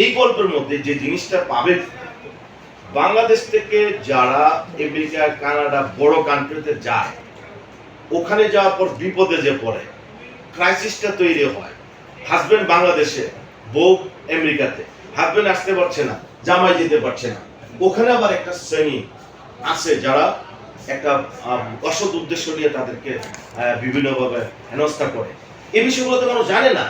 এই গল্পের মধ্যে যে জিনিসটা পাবে বাংলাদেশ থেকে যারা আমেরিকা, কানাডা বড় কান্ট্রিতে যায়, ওখানে যাওয়ার পর বিপদে যে পড়ে ক্রাইসিসটা তৈরি হয়। হাজবেন্ড বাংলাদেশে, বউ আমেরিকাতে। হাজবেন্ড আসতে পারছে না, জামাই যেতে পারছে না। ওখানে আবার একটা শ্রেণি আছে যারা একটা অসৎ উদ্দেশ্য নিয়ে তাদেরকে বিভিন্নভাবে হেনস্থা করে। এই বিষয়গুলো তো মানুষ জানে না।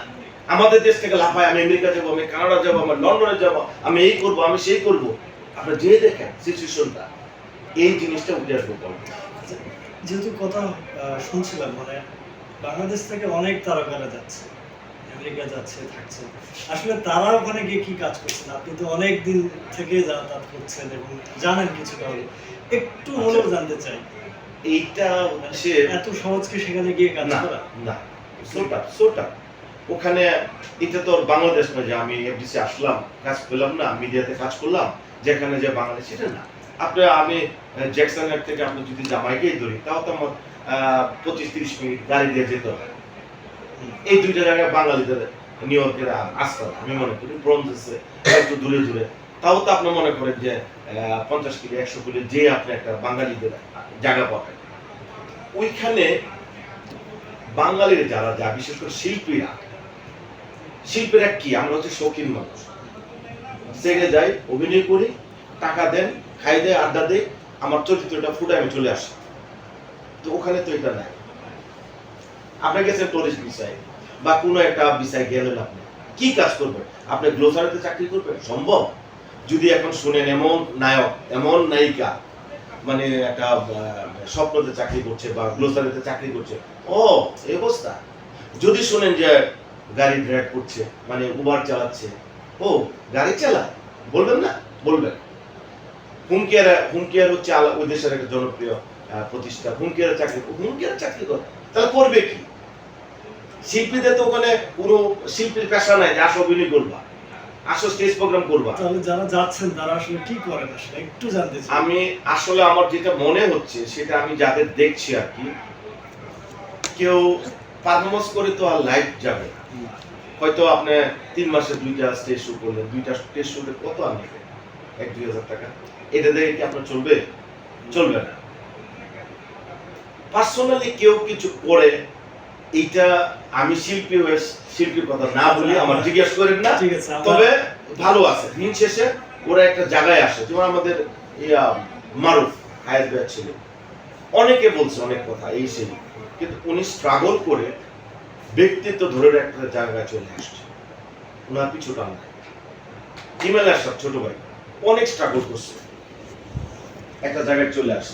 আমাদের দেশ থেকে লাফায় আমি আমেরিকা যাব আমি কানাডা যাব আমি লন্ডনে যাব আমি এই করব আমি সেই করব। আপনারা যে দেখেন সিচুয়েশনটা এই জিনিসটা উঠে আসবে গল্পে। যেহেতু কথা শুনছিলাম মানে বাংলাদেশ থেকে অনেক তারকারা যাচ্ছে আমেরিকা যাচ্ছে থাকছে। আসলে তারা ওখানে গিয়ে কি কাজ করছেন? আপনি তো অনেক দিন থেকে যাতায়াত করছেন এবং জানেন কিছু হলে একটু হলেও জানতে চাই। এইটা হচ্ছে এত সহজ কি সেখানে গিয়ে কাজ করা? না সোটা সোটা ওখানে এটা তো বাংলাদেশ না যে আমি এফডিসি আসলাম, কাজ পেলাম না, মিডিয়াতে কাজ করলাম, যেখানে যে বাংলাদেশ, সেটা না। আপনি আমি জ্যাকসনের থেকে আপনি যদি জামাইকেই ধরি, তাও তো আমার পঁচিশ তিরিশ মিনিট গাড়ি দিয়ে যেতে হয়। এই দুইটা জায়গায় বাঙালিদের নিউ ইয়র্কের হয়। আমি মনে করি। ব্রঞ্জেসে একটু দূরে দূরে। তাও তো আপনি মনে করেন যে পঞ্চাশ কিলো, একশো কিলো যে আপনি একটা বাঙালিদের জায়গা পাবেন। ওইখানে বাঙালির যারা যা, বিশেষ করে শিল্পীরা শিল্পীরা কি? আমরা হচ্ছে শৌখিন মানুষ। সেগে যাই, অভিনয় করি, টাকা দেন, খাই দেয়, আড্ডা দেয় আমার চরিত্রটা ফুটে আমি চলে আসি। তো ওখানে তো এটা নাই। আপনি গেছেন টুরিস্ট বিষয় বা কোনো একটা বিষয় গেলেন আপনি, কি কাজ করবেন? আপনি গ্লোসারিতে চাকরি করবেন? সম্ভব? যদি এখন শুনেন এমন নায়ক, এমন নায়িকা মানে একটা স্বপ্নতে চাকরি করছে বা গ্লোসারিতে চাকরি করছে, ও, এই অবস্থা। যদি শুনেন যে গাড়ি ড্রাইভ করছে মানে উবার চালাচ্ছে। ও গাড়ি চালা? বলবেন না? বলবেন। হুমকিয়ার হুমকিয়ার হচ্ছে আলা- ওই দেশের একটা জনপ্রিয় প্রতিষ্ঠা। প্রতিষ্ঠান হুমকিয়ার চাকরি হুমকিয়ার চাকরি করে। তাহলে করবে কি? শিল্পীদের তো ওখানে কোনো শিল্পীর পেশা নাই যে আসো অভিনয় করবা আসো স্টেজ প্রোগ্রাম করবা। তাহলে যারা যাচ্ছেন তারা আসলে কি করেন আসলে? একটু জানতে চাই। আমি আসলে আমার যেটা মনে হচ্ছে সেটা আমি যাদের দেখছি আর কি কেউ পারফরমেন্স করে তো আর যাবে না। হয়তো আপনি তিন মাসে দুইটা শো করলেন দুইটা কত আনবে? এক দুই হাজার টাকা। এটা কি আপনার চলবে? চলবে না। পার্সোনালি কেউ কিছু করে এইটা আমি শিল্পী হয়ে শিল্পীর কথা না বলি আমার জিজ্ঞেস করেন না। তবে ভালো আছে। দিন শেষে ওরা একটা জায়গায় আসে। যেমন আমাদের ইয়া মারুফ হায়াত ছিল। অনেকে বলছে অনেক কথা এই সেই। কিন্তু উনি স্ট্রাগল করে ব্যক্তিত্ব ধরে একটা জায়গায় চলে আসছে। ওনার পিছুটা নাই ইমেল আসার ছোট ভাই, অনেক স্ট্রাগল করছে। একটা জায়গায় চলে আসছে।